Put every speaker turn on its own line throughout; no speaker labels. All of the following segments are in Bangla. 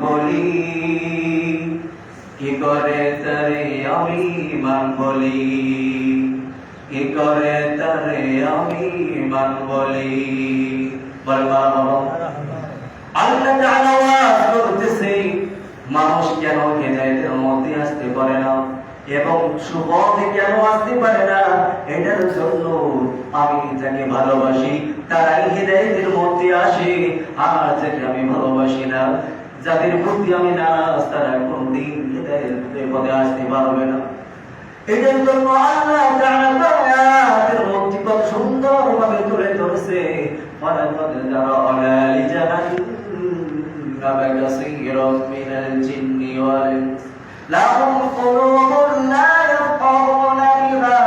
বলি। কি করে আমি বলি? কি করে আমি বলি? আল্লাহ করতেছে, মানুষ কেন হেদায়েতের মধ্যে আসতে পারে না? এবং সুপথে কেন আসতে পারে না? এটার জন্য আমি যাকে ভালোবাসি, তারাই হেদায়েতের মধ্যে আর যাকে আমি ভালোবাসি না। যাদের প্রতি আমি নারাজ, তারা কোনদিন বিপদে আসতে পারবে না। এটার জন্য আল্লাহ তাআলার মুক্তি কত সুন্দরভাবে তুলে ধরেছে। ওয়ালাকাদ জারা'না লি জাহান্নামা কাসীরাম মিনাল জিন্নি ওয়াল ইনস। লাহুম কুলুবুন লা ইয়াফকাহুনা বিহা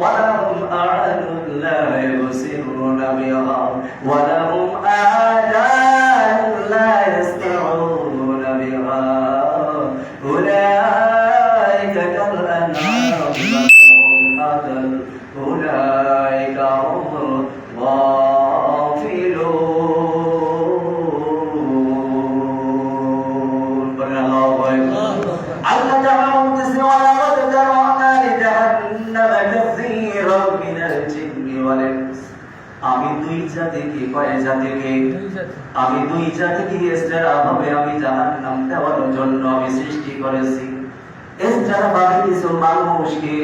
ওয়া লাহুম আ'য়ুনুন লা ইবসিরুনা বিহা ওয়া লাহুম আ'য়ুনুন আমি দুই জাতিকে কয় জাতিকে আমি দুই জাতিকে এসরা ভাবে আমি জাহান্নাম দেওয়ার জন্য আমি সৃষ্টি করেছি? এসরা ভাবে কিছু মানুষকে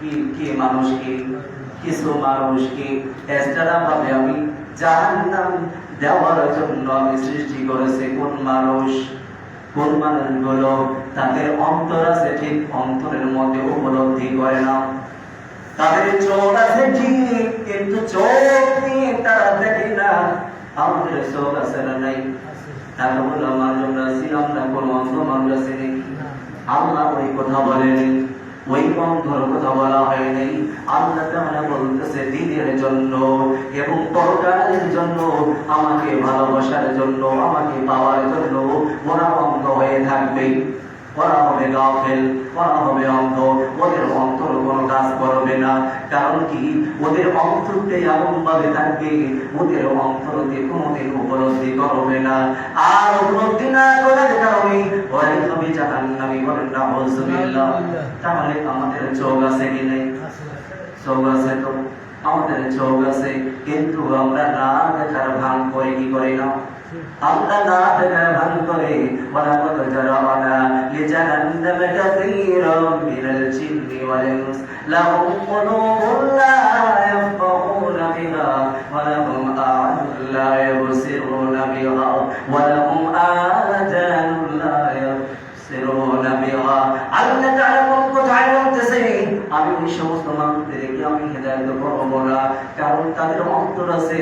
কি? কি মানুষকে কিছু মানুষকে এসরা ভাবে আমি জাহান্নাম দেওয়ার জন্য আমি সৃষ্টি করেছি কোন মানুষ? কোন মানুষগুলো তাদের অন্তর আছে ঠিক অন্তরের মধ্যে উপলব্ধি করে না? তাদের চোখ আছে ঠিক, কিন্তু চোখ নিয়ে তারা দেখে না। আমাদের চোখ আছে না নাই? আমাকে ভালোবাসার জন্য, আমাকে পাওয়ার জন্য ওরা অন্ধ হয়ে থাকবে। ওরা হবে গাফেল, ওরা হবে অন্ধ। কারণ কি? ওদের এমন ভাবে থাকবে ওদের কোনোদিন উপলব্ধি করবে না। আর উপলব্ধি না করার কারণে ওরাই হবে বলেন তাহলে আমাদের চোখ আছে কি নেই? চোখ আছে তো। আমাদের চোখ আছে, কিন্তু আমরা না দেখার ভান করে কি করি না? আমরা না দেখার ভান করে জরাবানা লিজাহান্নাম কাসীরাম মিনাল জিন্নি ওয়াল ইনস। লাহুম কুলুবুন লা ইয়াফকাহুনা বিহা ওয়া লাহুম আ'য়ুন লা ইবসিরুনা বিহা ওয়া লাহুম আযানুন বিহা। আল্লাহ তাআলা কোথায় বলতেছে? আমি ওই সমস্ত মানুষদেরকে আমি হেদায়ত করব না, কারণ তাদের অন্তর আছে।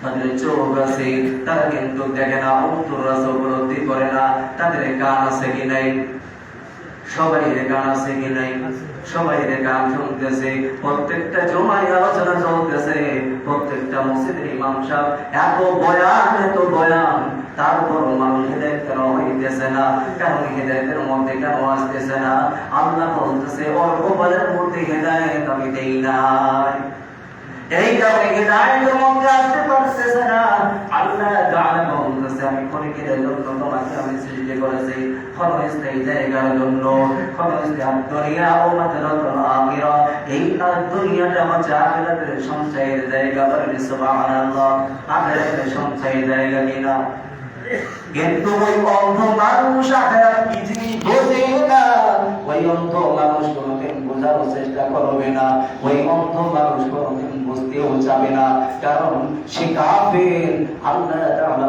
তাদের চোখ আছে তারা কিন্তু দেখে না অন্তর আছে উপলব্ধি করে না, তাদের কান আছে কি নাই? সবাই গান আছে কি নাই? সবাই শুনতেছে, প্রত্যেকটা আলোচনা চলতেছে, প্রত্যেকটা মসজিদের ইমাম এত বয়ান এত বয়ান, তারপর মানুষ কেন হইতেছে না। মধ্যে কেন আসতেছে না? আল্লাহ বলতেছে, অল্প বলের মধ্যে হেদায়ত আমি দেই নাই। এই কারণে হেদায়েতের মধ্যে জায়গা, বলেন সুবহানাল্লাহ। আখিরাতের সঞ্চয়ের জায়গা কিনা? কিন্তু ওই অন্ধ মানুষ আখিরাত কি জিনিস বোঝে না। ওই অন্ধ মানুষ বোঝার চেষ্টা করবে না। ওই অন্ধ মানুষ কোনোদিন বুঝতেও যাবে না। কারণ সে কাফের। আল্লাহ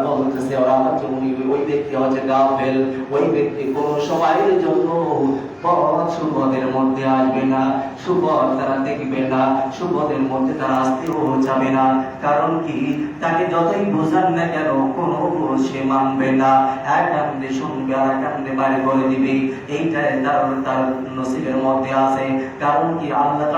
ওই ব্যক্তি হচ্ছে কাফের ওই ব্যক্তি সময়ের জন্য মধ্যে আসবে না। তারা দেখবে না। মধ্যে তারা আসতেও যাবে না। কারণ কি? তাকে যতই বোঝান না কেন, কোনো সে মানবে না। এক কান্দে শুনবে, আর এক কান্দে বাইরে করে দিবে। এইটাই তার তার নসিবের মধ্যে আছে। কারণ কি? আল্লাহ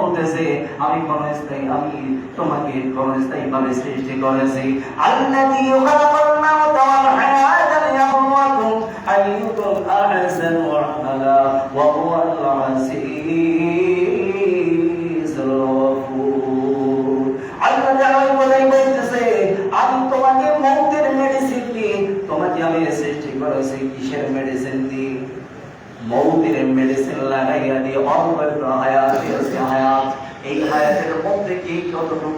বলতেছে, আমি কোন স্থায়ী আমি তোমাকে কোন স্থায়ী ভাবে সৃষ্টি করেছি। আল্লাযী খালাকাল মাউতা ওয়াল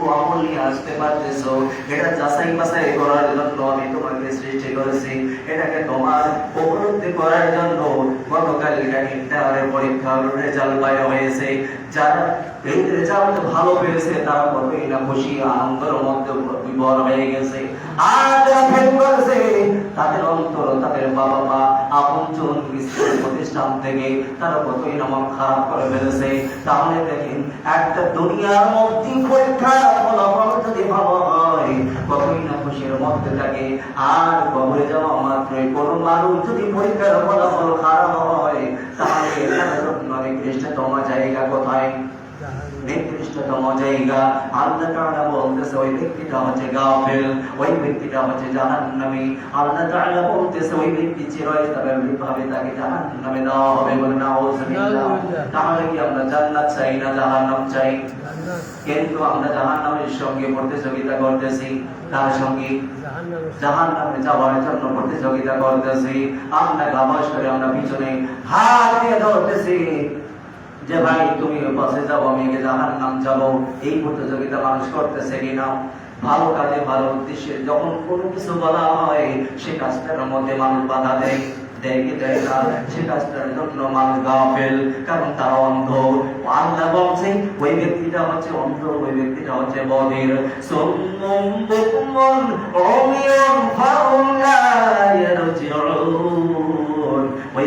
কতটুকু আসতে এটা যাচাই বাছাই করার জন্য আমি তোমাকে সৃষ্টি করেছি। এটাকে তোমার উপলব্ধি করার জন্য গতকাল এটা ইন্টারের পরীক্ষার রেজাল্ট বাইরে হয়েছে। যারা এই রেজাল্ট ভালো পেয়েছে তারা কতই না খুশি, আনন্দের মধ্যে বিবর হয়ে গেছে। আর যারা ফেল করেছে তাদের অন্তর, তাদের বাবা মা আপনজন বিস্কুট প্রতিষ্ঠান থেকে তারা কতই না খারাপ করে ফেলেছে। তাহলে দেখেন, একটা দুনিয়ার মধ্যে পরীক্ষার ফলাফল যদি ভালো হয়, কতই না খুশির মধ্যে থাকে। আর কবরে যাওয়া মাত্রই কোনো মানুষ যদি পরীক্ষার ফলাফল খারাপ হয়, তাহলে তার জন্য নিকৃষ্টতম জায়গা কোথায়? জায়গা আল্লাহ তাআলা বলতেছে ওই ব্যক্তিটা হচ্ছে গাফিল ওই ব্যক্তিটা হচ্ছে জাহান্নামী। আল্লাহ তাআলা বলতেছে ওই ব্যক্তি চিরস্থায়ী ভাবে তাকে জাহান্নামে দেওয়া হবে বলে নাউজুবিল্লাহ। তাহলে কি আমরা জান্নাত চাই না জাহান্নাম চাই? কিন্তু আমরা জাহান্নামের সঙ্গে প্রতিযোগিতা করতেছি তার সঙ্গে জাহান নামে যাওয়ার জন্য প্রতিযোগিতা করতেছি। আমরা গাবাস করে আমরা পিছনে হাত দিয়ে ধরতেছি। যে ভাই, তুমি পাশে যাও, আমি জাহান নাম যাব। এই প্রতিযোগিতা মানুষ করতেছে কিনা? ভালো কাজে, ভালো উদ্দেশ্যে যখন কোনো কিছু বলা হয়, সে কাজটার মধ্যে মানুষ বাধা দেয় ওই ব্যক্তিটা হচ্ছে অন্ধ, ওই ব্যক্তিটা হচ্ছে ওই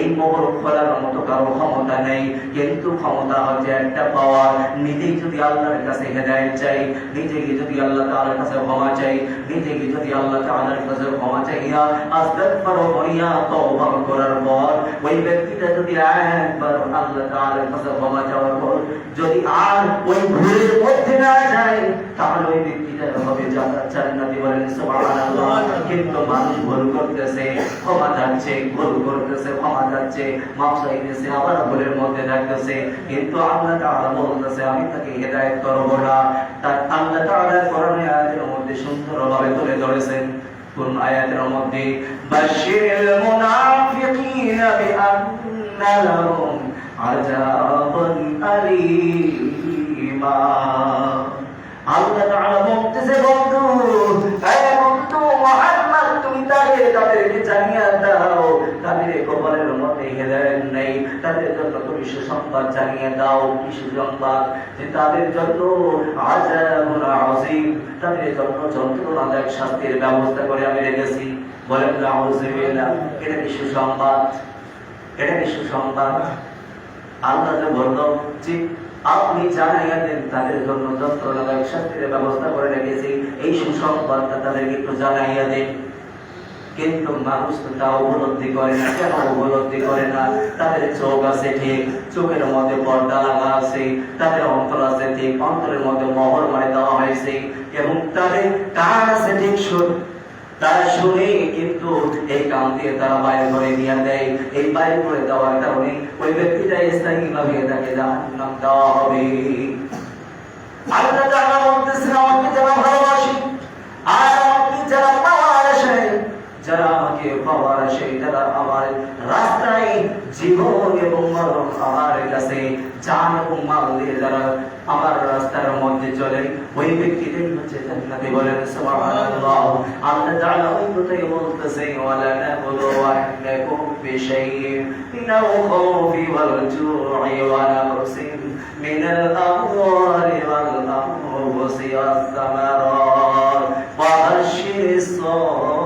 এই মোহর খোলার মতো কারও ক্ষমতা নেই। কিন্তু ক্ষমতা হচ্ছে একটা পাওয়ার। নিজেই যদি আল্লাহর কাছে হেদায়েত চাই, নিজেকে যদি আল্লাহ তাআলার কাছে ক্ষমা চাই, নিজেকে যদি আল্লাহ তাআলার কাছে ক্ষমা চাইয়া আস্তাগফার করিয়া তওবা করার পর, ওই ব্যক্তিটা যদি একবার আল্লাহ তাআলার কাছে ক্ষমা চাওয়ার পর যদি আর ওই ভুলের মধ্যে না যায়, তাহলে ওই ব্যক্তিটা হবে জান্নাত বলেন আল্লাহ তুলে ধরেছেন। কোন আয়াতের মধ্যে আল্লাহ তাআলা বলতেছে বন্ধু এই বন্ধু মুহাম্মদ তুমি তাদের তাদেরকে জানিয়ে দাও তাদের কবরের মধ্যে হেদায়েত নেই, তাদের জন্য তুমি সুসংবাদ জানিয়ে দাও, কি সুসংবাদ? যে তাদের জন্য আযাবুন আযীম, তাদের জন্য যন্ত্রণাদায়ক শাস্তির ব্যবস্থা করে আমি রেখেছি। বলেন, নাউযুবিল্লাহ, এটা কি সুসংবাদ? এটা কি সুসংবাদ? আল্লাহ যে বলল যে আপনি জানাইয়া দেন, তাদের জন্য যন্ত্রণাদায়ক শাস্তির ব্যবস্থা করে রেখেছি। এই সুসংবাদটা তাদেরকে একটু জানাইয়া দেন। কিন্তু মানুষ তো তা উপলব্ধি করে না, কেন উপলব্ধি করে না? তাদের চোখ আছে ঠিক, চোখের মধ্যে পর্দা লাগা আছে, তাদের অন্তর আছে ঠিক, অন্তরের মধ্যে মহর মারে দেওয়া হয়েছে এবং তাদের কান আছে ঠিক তারা শুনে কিন্তু এই কাম দিয়ে তারা বাইরে করে নিয়ে দেয় এই বাইরে করে দেওয়ার কারণে ওই ব্যক্তিটা স্থায়ী ভাবে তাকে জাহান্নাম দেওয়া হবে। আল্লাহ তাআলা বলতেছেন, আমাকে যারা ভালোবাসে আর আমাকে যারা আসে যারা আমাকে পাওয়ার আসে যারা আমার রাস্তায় জীবন এবং মরণ আমার কাছে, জান এবং মাল দিয়ে যারা আমার রাস্তার মধ্যে চলে। ওই ব্যক্তিদের হচ্ছে জান্নাতে বলেন, সুবহানাল্লাহ, আল্লাহ তাআলা ওই কথাই বলতেছে, ওয়ালা নাবলু আহনাকুম বিশাইইন মিনাল খাউফি ওয়াল জু'i ওয়া নাকসিন মিনাল আমওয়ালি ওয়াল আনফুসি ওয়াস সামারাত, ওয়া বাশশিরিস সাবিরিন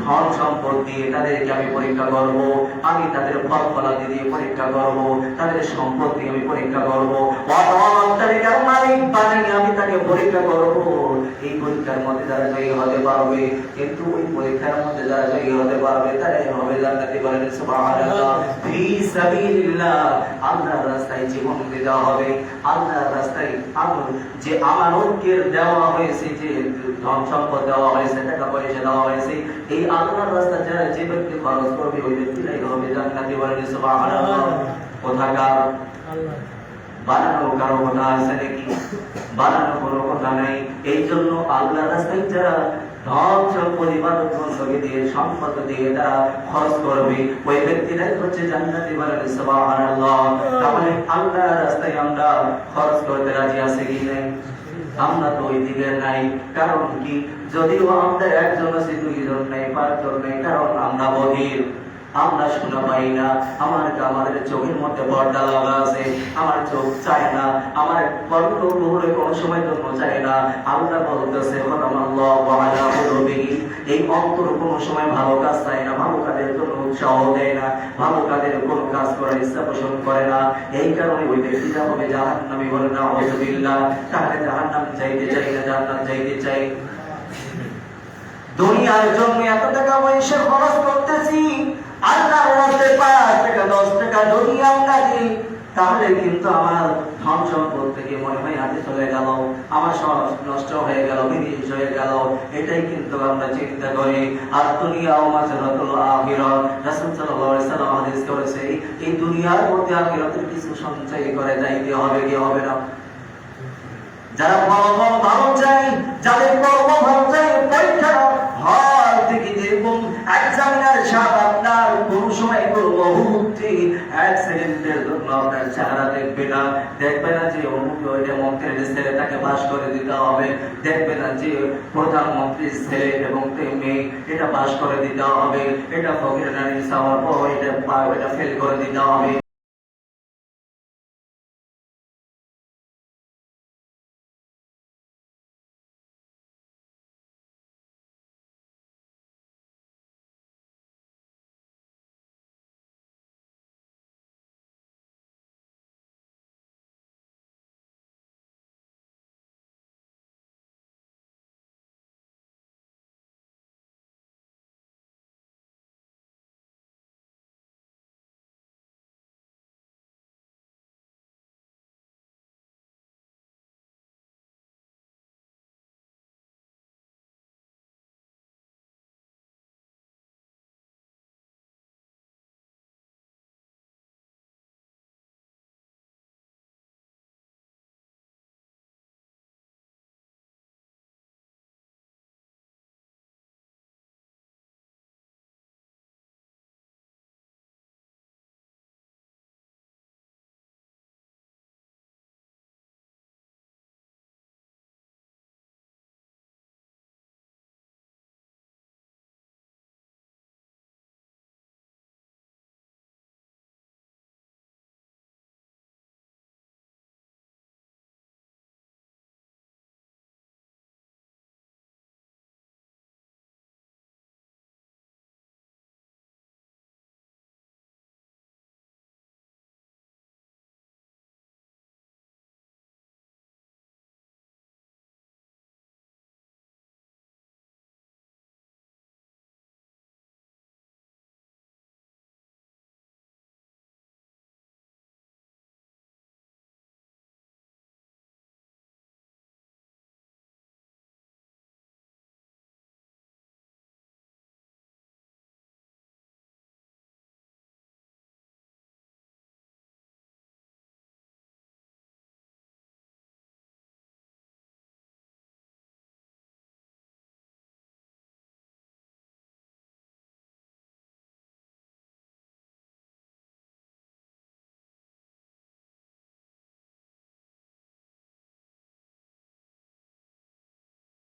ধন সম্পদ দিয়ে তাদেরকে আমি পরীক্ষা করব, আমি তাদের ফল ফলাদি দিয়ে পরীক্ষা করব, তাদের সম্পদ দিয়ে আমি পরীক্ষা করব। আমি তাকে পরীক্ষা করব। এই পরীক্ষার মধ্যে যারা জয়ী হতে পারবে, কিন্তু ওই পরীক্ষার মধ্যে যারা জয়ী হতে পারবে তারাই হবে জান্নাতি বলেন সুবহানাল্লাহ। আল্লাহর রাস্তায় জীবন দেওয়া হবে। আল্লাহর রাস্তায় আমল, যে আমানতকে দেওয়া হয়েছে যে ধন সম্পদ দেওয়া হয়েছে, টাকা পয়সা দেওয়া হয়েছে। এই আল্লাহর রাস্তা যারা যে ব্যক্তি খরচ করবে, ওই ব্যক্তিরাই হবে জান্নাতি বলেন, সুবহানাল্লাহ। কোথাকার? বানানো কারও কথা আছে নাকি? বানানো কোনো কথা নাই। এই জন্য আল্লাহ রাস্তায় যারা ধন সম্পদ ইবাদত দিয়ে, সম্পদ দিয়ে তারা খরচ করবে, ওই ব্যক্তিরাই হচ্ছে জান্নাতি বলেন, সুবহানাল্লাহ। তাহলে আল্লাহ রাস্তায় আমরা খরচ করতে রাজি আছে কি নাই? আমরা তো ওই দিকে নাই। কারণ কি? যদিও আমরা একজন আছি, দুইজন নাই, পাঁচজন নাই, কারণ আমরা বহির। আমরা শোনা পাই না। আমার আমাদের চোখের মধ্যে পর্দা লাগা আছে। আমার চোখ চায় না। আমার কর্ণ মুহূর্তে কোনো সময় জন্য চায় না। আল্লাহ বলতেছে এই অন্তর কোনো সময় ভালো কাজ চায় না, ভালো উৎসাহ দেয় না, ভালো কাজের কোন কাজ করার ইচ্ছা পোষণ করে না। এই কারণে ওই ব্যক্তিটা হবে জাহান্নামী বলে না আউযুবিল্লাহ তাহলে জাহান্নাম চাইতে চাই না, জান্নাত চাইতে চাই। দুনিয়ার জন্য এত টাকা পয়সা খরচ করতেছি আল্লাহ রাস্তায় পাঁচ টাকা, দশ টাকা দুনিয়া আমরা তাহলে কিন্তু আমার ধন সম্পদ থেকে মনে হয় হাতে চলে গেল, আমার সব নষ্ট হয়ে গেল বিদেশ হয়ে গেল। এটাই কিন্তু আমরা চিন্তা করি। আর দুনিয়া ও সাল্লাম হাদিস করেছে এই দুনিয়ার মধ্যে আখিরাতের কিছু সঞ্চয় করে যাইতে হবে, কি হবে না? যারা ভালো চাই যাদের চাই পরীক্ষা হল থেকে দেখুন এক্সামিনার সাহেব আপনার কোন সময় কোন মুহূর্তে এক সেকেন্ডের জন্য আপনার চেহারা দেখবে না। দেখবে না যে অমুক ওইটা মন্ত্রীর ছেলে তাকে বাস করে দিতে হবে। দেখবে না যে প্রধানমন্ত্রীর ছেলে এবং মেয়ে এটা বাস করে দিতে হবে। এটা ফকির নারী সাওয়ার এটা এটা ফেল করে দিতে হবে।